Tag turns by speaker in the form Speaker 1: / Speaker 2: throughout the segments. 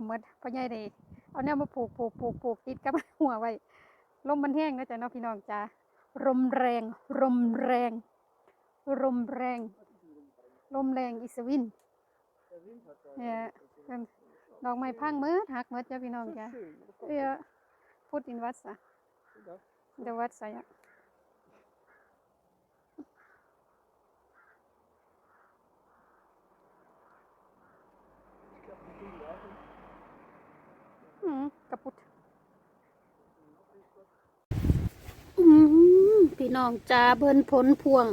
Speaker 1: ดอกไม้ลมหมดพ่อใหญ่ได้เอาแนวมาปลูกปลูกปลูกปลูกติดกับหัวไว้ลมมันแห้งนะจ๊ะเนาะพี่น้องจ้าลมแรงลมแรงลมแรง ลมแรงอิสวินเนี่ยเป็นดอกไม้พังหมืดหักหมืดจ้ะพี่น้องจ้าเออพูดอินวัดซะเดวัดซะยะ อืมกระปุดอืม พี่น้องจ้าเบิ่นผลพวง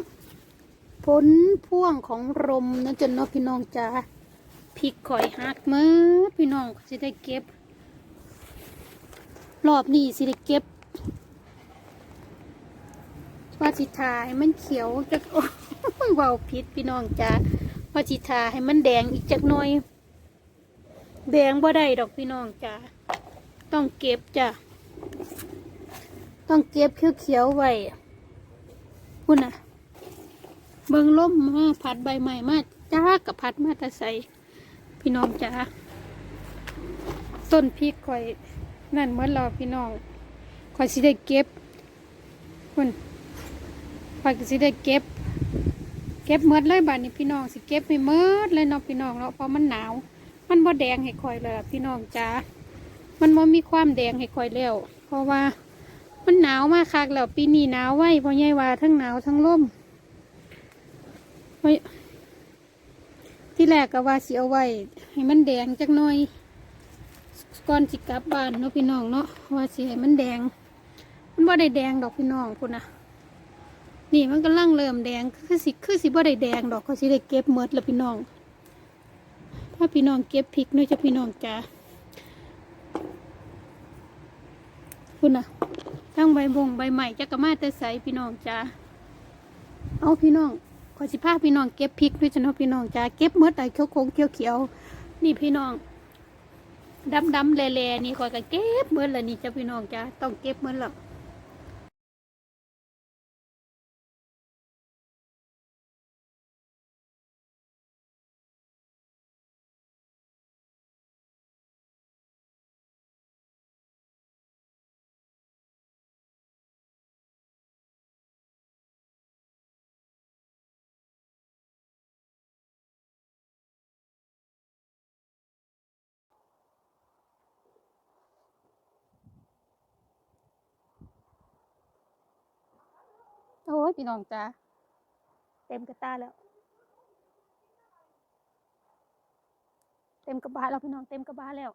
Speaker 1: ผลพวงของลมนะจ๊ะเนาะพี่น้องจ้าพริกข่อยหักมือพี่น้องสิได้เก็บ รอบนี้สิได้เก็บว่าสิทาให้มันเขียวจักโอ้ยเว้าผิดพี่น้องจ้าว่าสิทาให้มันแดงอีกจักหน่อย แดงบ่ได้ดอกพี่น้องจ้าต้องเก็บจ้ะต้องเก็บเขียวๆไว้ พุ่นน่ะ เบิ่งล่มมาพัดใบใหม่มาจ้ากับพัดมาตะใสพี่น้องจ้าต้นพริกข่อยนั่นเมื่อรอพี่น้องข่อยสิได้เก็บพุ่นข่อยสิได้เก็บ เก็บเมดเลยบาดนี้พี่น้องสิเก็บไม่เมดเลยเนาะพี่น้องเนาะเพราะมันหนาว มันบ่แดงให้ข่อยเลยพี่น้องจ้ามันบ่มีความแดงให้ข่อยแล้ว เพราะว่า มันหนาวมากคักแล้วปีนี้หนาวไว้พราะใหญ่ว่าทั้งหนาวทั้งลมที่แรกก็ว่าสิเอาไว้ ให้มันแดงจักหน่อยก่อนสิกลับบ้านเนาะพี่น้องเนาะว่าสิให้มันแดง มันบ่ได้แดงดอกพี่น้องพุ่นะนี่มันกำลังเริ่มแดงคือสิคือสิบ่ได้แดงดอกเขาสิได้เก็บหมดแล้วพี่น้องถ้าพี่น้องเก็บพริกเน้อยจะพี่น้องจ้าคุณนะ ทั้งใบบงใบใหม่จะกระมาแต่ใสพี่น้องจ้าเอาพี่น้องขอสิพาพี่น้องเก็บพริกด้วยจ้ะเนาะพี่น้องจ้าเก็บเมื่อแต่เขียวโคงเขียวเขียวนี่พี่น้องดำดำแหล่ๆนี่คอยก็เก็บเมื่อละนี่จ้ะพี่น้องจ้าต้องเก็บเมื่อละ โอ้ยพี่น้องจ้าเต็มกระตาแล้ว เต็มกระบะแล้วพี่น้องเต็มกระบะแล้ว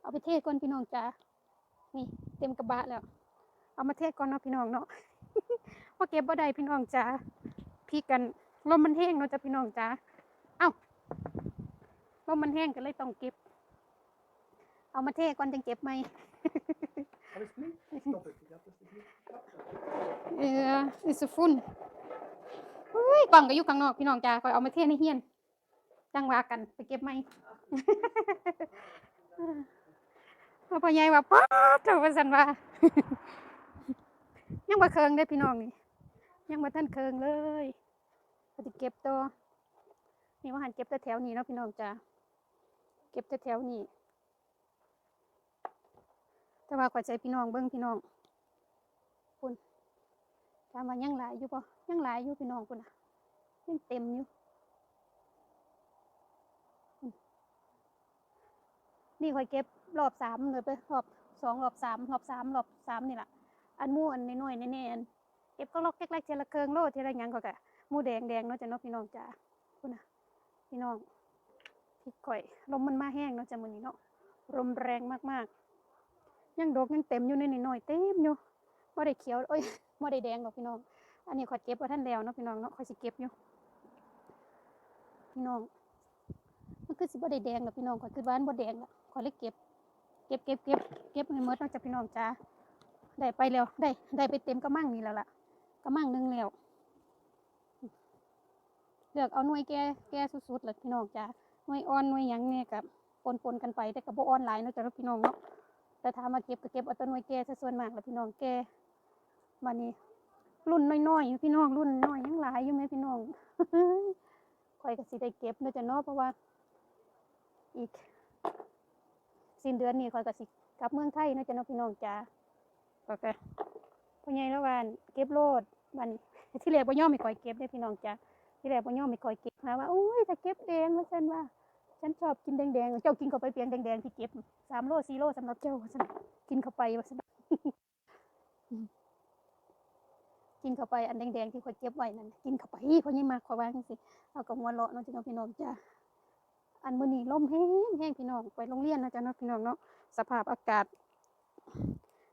Speaker 1: เอาไปเทก่อนพี่น้องจ้านี่เต็มกระบะแล้ว เอามาเทก่อนเนาะพี่น้องเนาะว่าเก็บบ่ได้พี่น้องจ้าพี่กันลมมันแห้งเนาะจ้ะพี่น้องจ้าเอ้าลมมันแห้งก็เลยต้องเก็บ เอามาเทก่อนจังเก็บไหม
Speaker 2: Alsjeblieft. Stop het. Ja, alsjeblieft.
Speaker 1: เอออิสุฟุนอุ้ยกล่องก็อยู่ข้างนอกพี่น้องจ้าคอยเอามาเทในเฮียนจังว่ากันไปเก็บไหมพอพ่อใหญ่ว่าป๊าดเถอะว่สันว่า ยังบ่เคิงได้อพี่น้องนี่ ยังบ่ทันเคิงเลยก็สิเก็บตัวนี่ว่าหันเก็บแต่แถวนี้เนาะพี่น้องจ้าเก็บแต่แถวนี้ แต่ว่าขอใจพี่น้องเบิ่งพี่น้องคุณถามว่ายังหลายอยู่ปะยังหลายอยู่พี่น้องคุณนะยังเต็มอยู่นี่คอยเก็บรอบสามเลยไปรอบสองรอบสามรอบสามรอบสามนี่แหละอันมู่อันน้อยๆแน่ๆอันเก็บก็ลอกเล็กๆเทละเคืองโลเทละยังก็กะมูแดงแดงเนาะจ้ะเนาะพี่น้องจ้าคุณน่ะพี่น้องพริกข่อยลมมันมาแห้งเนาะจ้ะมื้อนี้เนาะลมแรงมากๆ ยังดอกยังเต็มอยู่ในนี่น้อยเต็มอยู่บ่ได้เขียวเอ้ยบ่ได้แดงดอกพี่น้อง อันนี้ขอยเก็บไว้ท่านแล้วเนาะพี่น้องเนาะขอยสิเก็บอยู่ พี่น้อง มันคือสิบ่ได้แดงดอกพี่น้องขอยคือบ้านบ่แดงละขอยเลยเก็บ เก็บเก็บเก็บเก็บให้หมดเนาะจ้ะพี่น้องจ้าได้ไปแล้วได้ ได้ไปเต็มกระมังนี่แล้วล่ะกระมังหนึงแล้วเลือกเอาหน่วยแก่แก่สุดๆเลยพี่น้องจ้าหน่วยอ่อนหน่วยหยังเนี่ยกับปนๆกันไปแต่ก็บ่อ่อนหลายเนาะจ้ะเนาะพี่น้องเนาะ แต่ถามาเก็บก็เก็บเอาต้นหน่วยแก่ซะส่วนมากแล้วพี่น้องแก่บัดนี้ รุ่นน้อยๆอยู่พี่น้องรุ่นน้อยยังหลายอยู่ไหมพี่น้องข่อยก็สิได้เก็บเนาะจ้ะเนาะเพราะว่า อีกสิ้นเดือนนี้ข่อยก็สิกลับเมืองไทยเนาะจ้ะเนาะพี่น้องจ้าก็ก็พ่อใหญ่แล้วว่าเก็บโลดบันที่แรกบ่ยอมให้ข่อยเก็บเด้พี่น้องจ้าที่แรกบ่ยอมให้ข่อยเก็บหาว่าโอ้ยถ้าเก็บเองว่าซั่นว่า ฉันชอบกินแดงๆ เจ้ากินเข้าไปเพียงแดงๆที่เก็บสามโลสี่โลสำหรับเจ้าว่าซั่นกินเข้าไปว่าซั่นกินเข้าไปอันแดงๆที่ข่อยเก็บไว้นั่นกินเข้าไปเพราะยังมาข่อยว่างซี่เอากับหัวเราะนาะจ้ะเนาะพี่น้องจ้าอันมื้อนี้ลมแห้งแห้งพี่น้องไปโรงเรียนนะจ้ะเนาะพี่น้องเนาะสภาพอากาศ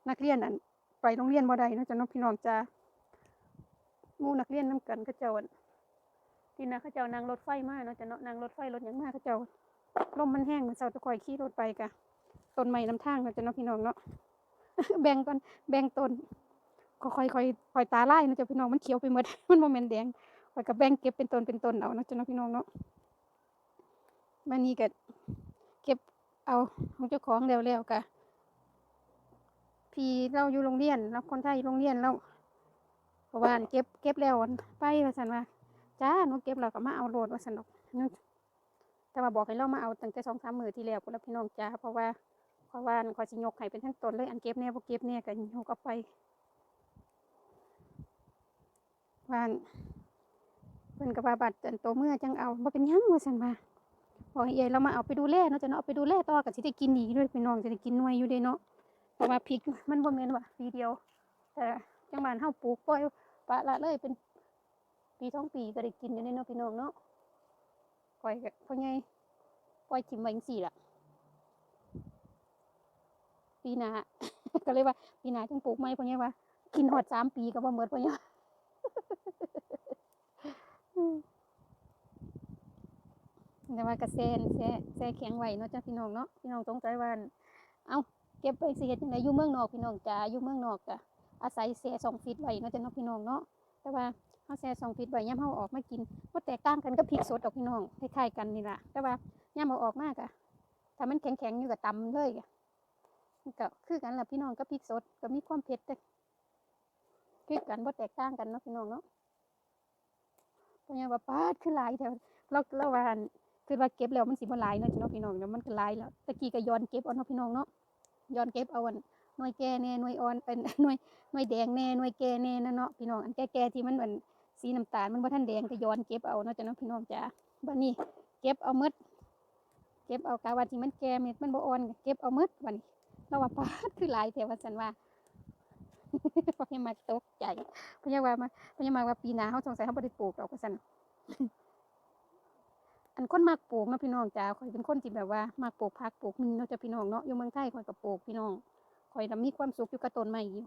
Speaker 1: นักเรียนอันไปโรงเรียนบ่ได้นะจ้ะเนาะพี่น้องจ้ามู่นักเรียนนํกันเขาเจ้าอั่น ที่นะเขาเจ้านั่งรถไฟมากเนาะจะเนาะนั่งรถไฟรถหยังมาเขาเจ้าลมมันแห้งมันเซาตะคอยขี่รถไปกะต้นไม้นำทางเนาะจะเนาะพี่น้องเนาะแบ่งก่อนแบ่งต้นก็ค่อยค่อยค่อยตาไล่เนาะจ้ะพี่น้องมันเขียวไปหมดมันโมเมนแดงค่อยก็แบ่งเก็บเป็นต้นเป็นต้นเอาเนาะจ้ะเนาะพี่น้องเนาะมานี่ก็เก็บเอาของเจ้าของแล้วแล้วกะพี่เราอยู่โรงเรียนเราคนไทยโรงเรียนเราเพราะว่าเก็บเก็บแล้วไปว่าสันว่า จ้าหนูเก็บแล้วก็มาเอาโหลดว่าสนดอกนาะแต่ว่าบอกให้เรามาเอาตั้งแต่สองสามมือที่แล้วพุ่นแล้วพี่น้องจ้าเพราะว่าเพราะว่าคอยสิยกให้เป็นทั้งต้นเลยอันเก็บแน่บ่เก็บแน่ก็ยกเอาไปว่านเพิ่นก็ว่าบัดอันโตเมื่อจังเอาบ่เป็นยังว่าซั่นว่าบอกให้เอ้ยเรามาเอาไปดูแลเนาะจะเนาะเอาไปดูแลต่อก็สิได้กินอีกด้วยพี่น้องสิได้กินหน่วยอยู่เด้เนาะเพราะว่าพริกมันบ่แม่นว่าปีเดียว แต่จังบ้านเฮาปลูกปล่อยปะละเลยเป็น ปีท้องปีก็ได้กินอยู่เด้เนาะพี่น้องเนาะปล่อยก็พ่อใหญ่ปล่อยถิ่มไว้จังซี่ละปีหน้าก็เลยว่า ปีหน้าจังปลูกใหม่พ่อใหญ่ว่ากินฮอดสามปีก็บ่หมดพ่อใหญ่อืมแต่ว่ากระแซนแซ่แซ่แข็งไหวเนาะจ้าพี่น้องเนาะพี่น้องสงสัยว่าอั่นเอ้าเก็บไปสิเฮ็ดจังไดอยู่เมืองนอกพี่น้องจ้าอยู่เมืองนอกก็อาศัยแซ่สองฟิตไหวเนาะจ้าเนาะพี่น้องเนาะแต่ว่า เฮาแซ่สองฟิตไว้ยามเฮาออกมากินบ่แตกต่างกันกับพริกสดดอกพี่น้องคล้ายๆกันนี่ล่ะแต่ว่ายามเอาออกมาก็ถ้ามันแข็งๆอยู่ก็ตำเลยก็มันก็คือกันล่ะพี่น้องกับพริกสดก็มีความเผ็ดเด้คือกันบ่แตกต่างกันเนาะพี่น้องเนาะเพราะงั้ว่าปาดคือหลายแถวเราเราว่าอั่นคือว่าเก็บแล้วมันสิบ่หลายเนาะจ้ะเนาะพี่น้องเดี๋ยวมันก็หลายแล้วตะกี้ก็ย้อนเก็บเอาเนาะพี่น้องเนาะย้อนเก็บเอาอันหน่วยแก่แน่หน่วยอ่อนเป็นหน่วยหน่วยแดงแน่หน่วยแก่แน่นะเนาะพี่น้องอันแก่ๆที่มันเหมือน สีน้ำตาลมันบ่ทันแดงก็ย้อนเก็บเอาเนาะจ้ะเนาะพี่น้องจ้าบัดนี้เก็บเอาหมดเก็บเอากะว่าที่มันแก่เม็ดมันบ่อ่อนเก็บเอาหมดบัดนี้เราว่าปาดคือหลายแถวว่าซั่นว่าพอให้มาตกใจเพราะว่ามาเพราะยังมาว่าปีหน้าเขาสงสัยเขาบ่ได้ปลูกดอกว่าซั่นอันคนมักปลูกเนาะพี่น้องจ้าข่อยเป็นคนที่แบบว่ามักปลูกผักปลูกมีเนาะจ้ะพี่น้องเนาะอยู่เมืองไทยข่อยก็ปลูกพี่น้องข่อยน่ะมีความสุขอยู่กับต้นไม้อยู่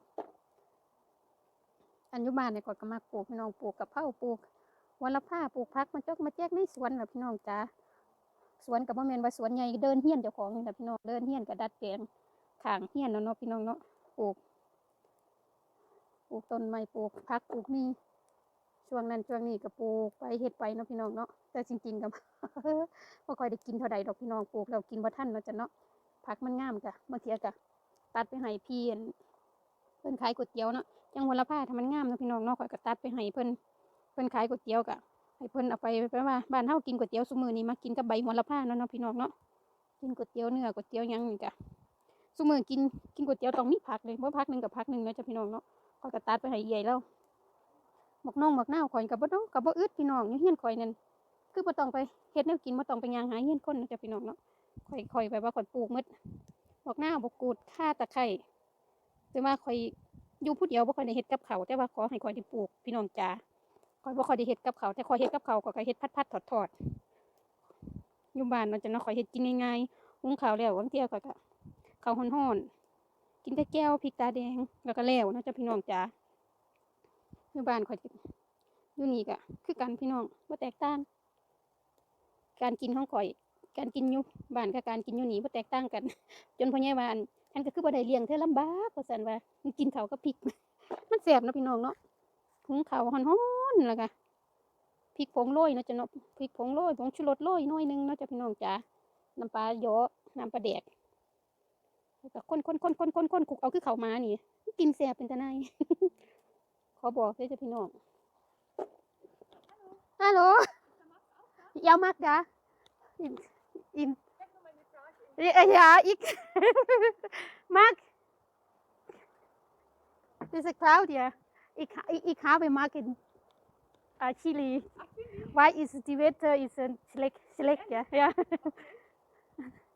Speaker 1: อันยู่บ้านเนี่ยข่อยก็มักปลูกพี่น้องปลูกกับเผาปลูกวันละผ้าปลูกผักมาจกมาแจกในสวนน่ะพี่น้องจ้าสวนก็บ่แม่นว่าสวนใหญ่เดินเฮี้ยนเจ้าของนี่ล่ะพี่น้องเดินเฮี้ยนก็ดัดแปลงขางเฮี้ยนเนาะพี่น้องเนาะปลูกปลูกต้นไม้ปลูกผักปลูกมีช่วงนั้นช่วงนี้ก็ปลูกไปเฮ็ดไปเนาะพี่น้องเนาะแต่จริงๆก็บ่ค่อยได้กินเท่าใดดอกพี่น้องปลูกแล้วกินบ่ทันเนาะจ้ะเนาะผักมันงามจ้ะบางเทียก็ตัดไปให้พี่อั่นเพิ่นขายก๋วยเตี๋ยวเนาะ จังหวัดละผ้าถ้ามันงามนะพี่น้องเนาะข่อยก็ตัดไปให้เพิ่นเพิ่นขายก๋วยเตี๋ยวก็ให้เพิ่นเอาไปไปว่าบ้านเฮากินก๋วยเตี๋ยวซุมือนี้มากินกับใบโหระพาเนาะเนาะพี่น้องเนาะกินก๋วยเตี๋ยวเนื้อก๋วยเตี๋ยวยังนี่จ้ะซุมือกินกินก๋วยเตี๋ยวต้องมีผักเลยบ่ผักหนึ่งกับผักหนึ่งเนาะจ้ะพี่น้องเนาะข่อยก็ตัดไปให้ใหญ่แล้วหมกน่องหมกหน้าข่อยก็บ่ต้องก็บ่อึดพี่น้องอยู่เฮียนข่อยนั่นคือบ่ต้องไปเฮ็ดแนวกินบ่ต้องไปย่างหาเฮียนคนเนาะจ้ะพี่น้องเนาะข่อยข่อยแบบว่าข่อยปลูกมดหมกหน้าบกกูดข่าตะไคร้แต่ว่าข่อย อยู่ผู้เดียวบ่ค่อยได้เฮ็ดกับเขาแต่ว่าขอให้ข่อยได้ปลูกพี่น้องจ๋าข่อยบ่ค่อยได้เฮ็ดกับเขาแต่ข่อยเฮ็ดกับเขาก็ก็เฮ็ดพัดๆทอดๆอยู่บ้านเนาะจ้ะเนาะข่อยเฮ็ดกินง่ายๆหุงข้าวแล้วบางเที่ยข่อยก็ข้าวร้อนๆกินแต่แก้วพริกตาแดงแล้วก็แล้วเนาะจ้ะพี่น้องจ๋าอยู่บ้านข่อยก็อยู่นี่ก็คือกันพี่น้องบ่แตกต่างการกินของข่อย การกินอยู่บ้านกับการกินอยู่นี่บ่แตกต่างกัน จนพ่อใหญ่ว่าอัน ฉันก็คือบ่ได้เลี้ยงเธอลำบากว่าซั่นว่ามันกินเขากับพริก มันแซ่บนะพี่น้องเนาะหุงเขาวฮ้อนๆแล้วก็พริกผงโรยเนาะจะเนาะพริกผงโรยผงชูรสโรยน่อยนึงเนาะจ้ะพี่น้องจ๋าน้ำปลาเยอะน้ำปลาแดกแล้วก็คนคนคนคนคนคนคุกเอาคือเขามานี่กินแสบเป็นตะไนขอบอกเลยจ้ะพี่น้องฮัลโหลยาวมากจ้ะอินอิ yeah, you Mark, there's a cloud here. It, it, it can't be marked in uh, Chile. Why is the weather is uh, select, select, yeah. yeah.